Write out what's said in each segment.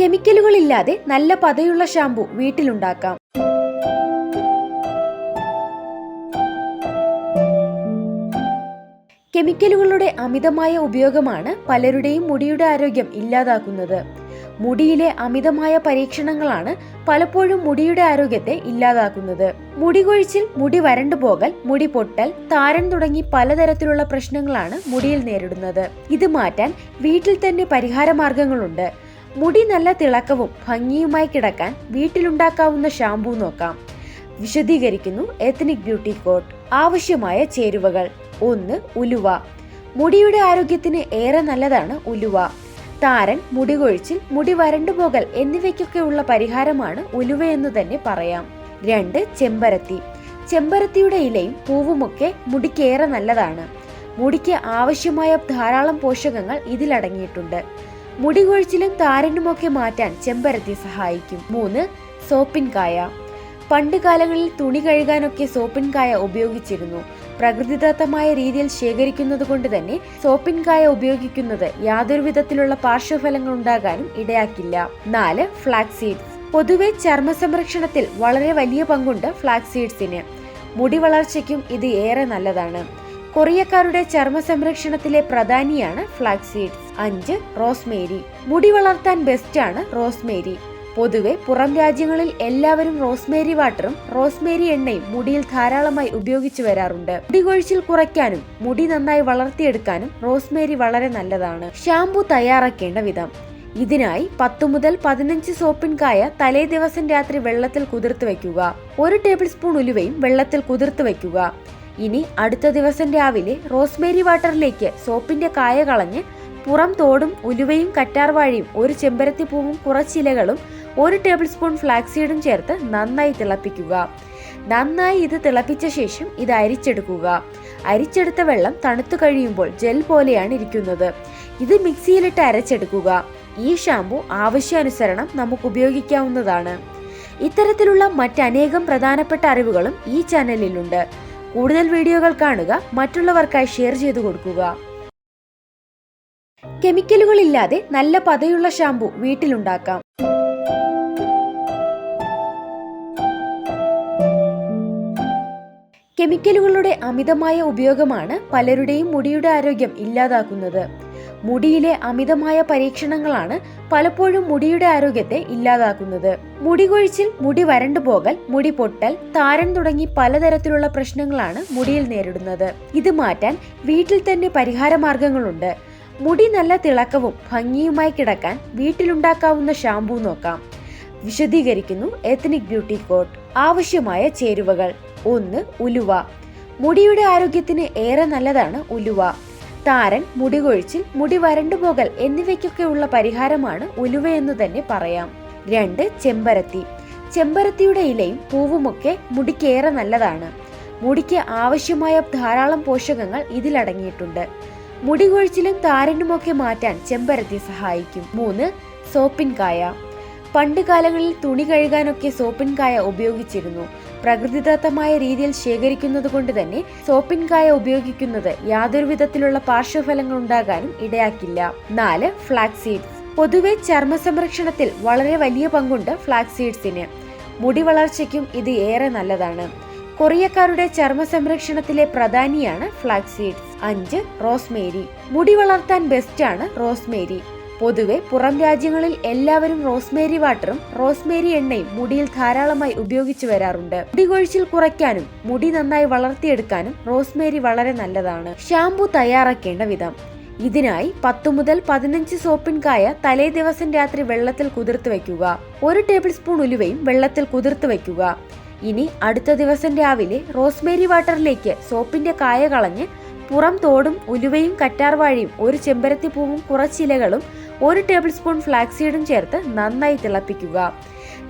കെമിക്കലുകളില്ലാതെ നല്ല പതയുള്ള ഷാമ്പു വീട്ടിലുണ്ടാക്കാം. കെമിക്കലുകളുടെ അമിതമായ ഉപയോഗമാണ് പലരുടെയും മുടിയുടെ ആരോഗ്യം ഇല്ലാതാക്കുന്നത്. മുടിയിലെ അമിതമായ പരീക്ഷണങ്ങളാണ് പലപ്പോഴും മുടിയുടെ ആരോഗ്യത്തെ ഇല്ലാതാക്കുന്നത്. മുടി കൊഴിച്ചിൽ മുടി വരണ്ടു പോകൽ മുടി പൊട്ടൽ താരൻ തുടങ്ങി പലതരത്തിലുള്ള പ്രശ്നങ്ങളാണ് മുടിയിൽ നേരിടുന്നത്. ഇത് മാറ്റാൻ വീട്ടിൽ തന്നെ പരിഹാര മാർഗങ്ങളുണ്ട് മുടി നല്ല തിളക്കവും ഭംഗിയുമായി കിടക്കാൻ വീട്ടിലുണ്ടാക്കാവുന്ന ഷാമ്പൂ നോക്കാം. വിശദീകരിക്കുന്നു എത്നിക് ബ്യൂട്ടി കോട്ട് ആവശ്യമായ ചേരുവകൾ. ഒന്ന് ഉലുവ. മുടിയുടെ ആരോഗ്യത്തിന് ഏറെ നല്ലതാണ് ഉലുവ. താരൻ മുടി കൊഴിച്ചിൽ മുടി വരണ്ടുപോകൽ എന്നിവയ്ക്കൊക്കെയുള്ള പരിഹാരമാണ് ഉലുവയെന്ന് തന്നെ പറയാം. രണ്ട് ചെമ്പരത്തി. ചെമ്പരത്തിയുടെ ഇലയും പൂവുമൊക്കെ മുടിക്കേറെ നല്ലതാണ്. മുടിക്ക് ആവശ്യമായ ധാരാളം പോഷകങ്ങൾ ഇതിലടങ്ങിയിട്ടുണ്ട്. മുടി കൊഴിച്ചിലും താരനുമൊക്കെ മാറ്റാൻ ചെമ്പരത്തി സഹായിക്കും. മൂന്ന് സോപ്പിൻ കായ. പണ്ട് കാലങ്ങളിൽ തുണി കഴുകാനൊക്കെ സോപ്പിൻ കായ ഉപയോഗിച്ചിരുന്നു. പ്രകൃതിദത്തമായ രീതിയിൽ ശേഖരിക്കുന്നത് കൊണ്ട് തന്നെ സോപ്പിൻ കായ ഉപയോഗിക്കുന്നത് യാതൊരു വിധത്തിലുള്ള പാർശ്വഫലങ്ങൾ ഉണ്ടാകാനും ഇടയാക്കില്ല. നാല് ഫ്ലാക്സ് സീഡ്സ്. പൊതുവെ ചർമ്മ സംരക്ഷണത്തിൽ വളരെ വലിയ പങ്കുണ്ട് ഫ്ലാക്സ് സീഡ്സിന്. മുടി വളർച്ചയ്ക്കും ഇത് ഏറെ നല്ലതാണ്. കൊറിയക്കാരുടെ ചർമ്മ സംരക്ഷണത്തിലെ പ്രധാനിയാണ് ഫ്ലാക്സ് സീഡ്സ്. അഞ്ച് റോസ്മേരി. മുടി വളർത്താൻ ബെസ്റ്റാണ് റോസ്മേരി. പൊതുവെ പുറം രാജ്യങ്ങളിൽ എല്ലാവരും റോസ്മേരി വാട്ടറും റോസ്മേരി എണ്ണയും മുടിയിൽ ധാരാളമായി ഉപയോഗിച്ചു വരാറുണ്ട്. മുടി കൊഴിച്ചിൽ കുറയ്ക്കാനും മുടി നന്നായി വളർത്തിയെടുക്കാനും റോസ്മേരി വളരെ നല്ലതാണ്. ഷാംപൂ തയ്യാറാക്കേണ്ട വിധം. ഇതിനായി പത്തു മുതൽ പതിനഞ്ച് സോപ്പിൻ കായ തലേ ദിവസം രാത്രി വെള്ളത്തിൽ കുതിർത്ത് വയ്ക്കുക. ഒരു ടേബിൾ സ്പൂൺ ഉലുവയും വെള്ളത്തിൽ കുതിർത്ത് വയ്ക്കുക. ഇനി അടുത്ത ദിവസം രാവിലെ റോസ്മേരി വാട്ടറിലേക്ക് സോപ്പിന്റെ കായ കളഞ്ഞ് പുറം തോടും ഉലുവയും കറ്റാർവാഴയും ഒരു ചെമ്പരത്തി പൂവും കുറച്ചിലകളും ഒരു ടേബിൾ സ്പൂൺ ഫ്ലാക്സീഡും ചേർത്ത് നന്നായി തിളപ്പിക്കുക. നന്നായി ഇത് തിളപ്പിച്ച ശേഷം ഇത് അരിച്ചെടുക്കുക. അരിച്ചെടുത്ത വെള്ളം തണുത്തു കഴിയുമ്പോൾ ജെൽ പോലെയാണ് ഇരിക്കുന്നത്. ഇത് മിക്സിയിലിട്ട് അരച്ചെടുക്കുക. ഈ ഷാമ്പു ആവശ്യാനുസരണം നമുക്ക് ഉപയോഗിക്കാവുന്നതാണ്. ഇത്തരത്തിലുള്ള മറ്റനേകം പ്രധാനപ്പെട്ട അറിവുകളും ഈ ചാനലിലുണ്ട് കൂടുതൽ വീഡിയോകൾ കാണുക മറ്റുള്ളവർക്കായി ഷെയർ ചെയ്തു കൊടുക്കുക. കെമിക്കലുകളില്ലാതെ നല്ല പതയുള്ള ഷാമ്പു വീട്ടിലുണ്ടാക്കാം. കെമിക്കലുകളുടെ അമിതമായ ഉപയോഗമാണ് പലരുടെയും മുടിയുടെ ആരോഗ്യം ഇല്ലാതാക്കുന്നത്. മുടിയിലെ അമിതമായ പരീക്ഷണങ്ങളാണ് പലപ്പോഴും മുടിയുടെ ആരോഗ്യത്തെ ഇല്ലാതാക്കുന്നത്. മുടി കൊഴിച്ചിൽ മുടി വരണ്ടു പോകൽ മുടി പൊട്ടൽ താരൻ തുടങ്ങി പലതരത്തിലുള്ള പ്രശ്നങ്ങളാണ് മുടിയിൽ നേരിടുന്നത്. ഇത് മാറ്റാൻ വീട്ടിൽ തന്നെ പരിഹാര മാർഗങ്ങളുണ്ട് മുടി നല്ല തിളക്കവും ഭംഗിയുമായി കിടക്കാൻ വീട്ടിലുണ്ടാക്കാവുന്ന ഷാമ്പൂ നോക്കാം. വിശദീകരിക്കുന്നു എത്നിക് ബ്യൂട്ടി കോട്ട് ആവശ്യമായ ചേരുവകൾ. ഒന്ന് ഉലുവ. മുടിയുടെ ആരോഗ്യത്തിന് ഏറെ നല്ലതാണ് ഉലുവ. താരൻ മുടി കൊഴിച്ചിൽ മുടി വരണ്ടുപോകൽ എന്നിവയ്ക്കൊക്കെയുള്ള പരിഹാരമാണ് ഉലുവയെന്ന് തന്നെ പറയാം. രണ്ട് ചെമ്പരത്തി. ചെമ്പരത്തിയുടെ ഇലയും പൂവുമൊക്കെ മുടിക്കേറെ നല്ലതാണ്. മുടിക്ക് ആവശ്യമായ ധാരാളം പോഷകങ്ങൾ ഇതിലടങ്ങിയിട്ടുണ്ട്. മുടി കൊഴിച്ചിലും താരനുമൊക്കെ മാറ്റാൻ ചെമ്പരത്തി സഹായിക്കും. മൂന്ന് സോപ്പിൻ കായ. പണ്ട് കാലങ്ങളിൽ തുണി കഴുകാനൊക്കെ സോപ്പിൻ കായ ഉപയോഗിച്ചിരുന്നു. പ്രകൃതിദത്തമായ രീതിയിൽ ശേഖരിക്കുന്നത് കൊണ്ട് തന്നെ സോപ്പിൻ കായ ഉപയോഗിക്കുന്നത് യാതൊരു വിധത്തിലുള്ള പാർശ്വഫലങ്ങൾ ഉണ്ടാകാനും ഇടയാക്കില്ല. നാല് ഫ്ലാക്സ് സീഡ്സ്. പൊതുവെ ചർമ്മ സംരക്ഷണത്തിൽ വളരെ വലിയ പങ്കുണ്ട് ഫ്ലാക്സ് സീഡ്സിന്. മുടി വളർച്ചയ്ക്കും ഇത് ഏറെ നല്ലതാണ്. കൊറിയക്കാരുടെ ചർമ്മ സംരക്ഷണത്തിലെ പ്രധാനിയാണ് ഫ്ലാക്സ് സീഡ്സ് അഞ്ച് റോസ്മേരി. മുടി വളർത്താൻ ബെസ്റ്റാണ് റോസ്മേരി. പൊതുവെ പുറം രാജ്യങ്ങളിൽ എല്ലാവരും റോസ്മേരി വാട്ടറും റോസ്മേരി എണ്ണയും മുടിയിൽ ധാരാളമായി ഉപയോഗിച്ചു വരാറുണ്ട്. മുടി കൊഴിച്ചിൽ കുറയ്ക്കാനും മുടി നന്നായി വളർത്തിയെടുക്കാനും റോസ്മേരി വളരെ നല്ലതാണ്. ഷാംപൂ തയ്യാറാക്കേണ്ട വിധം. ഇതിനായി പത്ത് മുതൽ പതിനഞ്ച് സോപ്പിൻ കായ തലേ ദിവസം രാത്രി വെള്ളത്തിൽ കുതിർത്ത് വയ്ക്കുക. ഒരു ടേബിൾ സ്പൂൺ ഉലുവയും വെള്ളത്തിൽ കുതിർത്ത് വെക്കുക ഇനി അടുത്ത ദിവസം രാവിലെ റോസ്മേരി വാട്ടറിലേക്ക് സോപ്പിന്റെ കായ കളഞ്ഞ് പുറം തോടും ഉലുവയും കറ്റാർവാഴയും ഒരു ചെമ്പരത്തിപ്പൂവും കുറച്ചിലകളും ഒരു ടേബിൾ സ്പൂൺ ഫ്ലാക്സീഡും ചേർത്ത് നന്നായി തിളപ്പിക്കുക.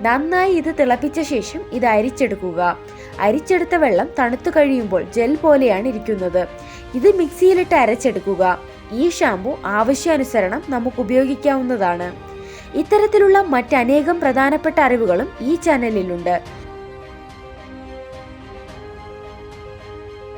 നന്നായി ഇത് തിളപ്പിച്ച ശേഷം ഇത് അരിച്ചെടുക്കുക. അരിച്ചെടുത്ത വെള്ളം തണുത്തു കഴിയുമ്പോൾ ജെൽ പോലെയാണ് ഇരിക്കുന്നത്. ഇത് മിക്സിയിലിട്ട് അരച്ചെടുക്കുക. ഈ ഷാമ്പു ആവശ്യാനുസരണം നമുക്ക് ഉപയോഗിക്കാവുന്നതാണ്. ഇത്തരത്തിലുള്ള മറ്റനേകം പ്രധാനപ്പെട്ട അറിവുകളും ഈ ചാനലിലുണ്ട്.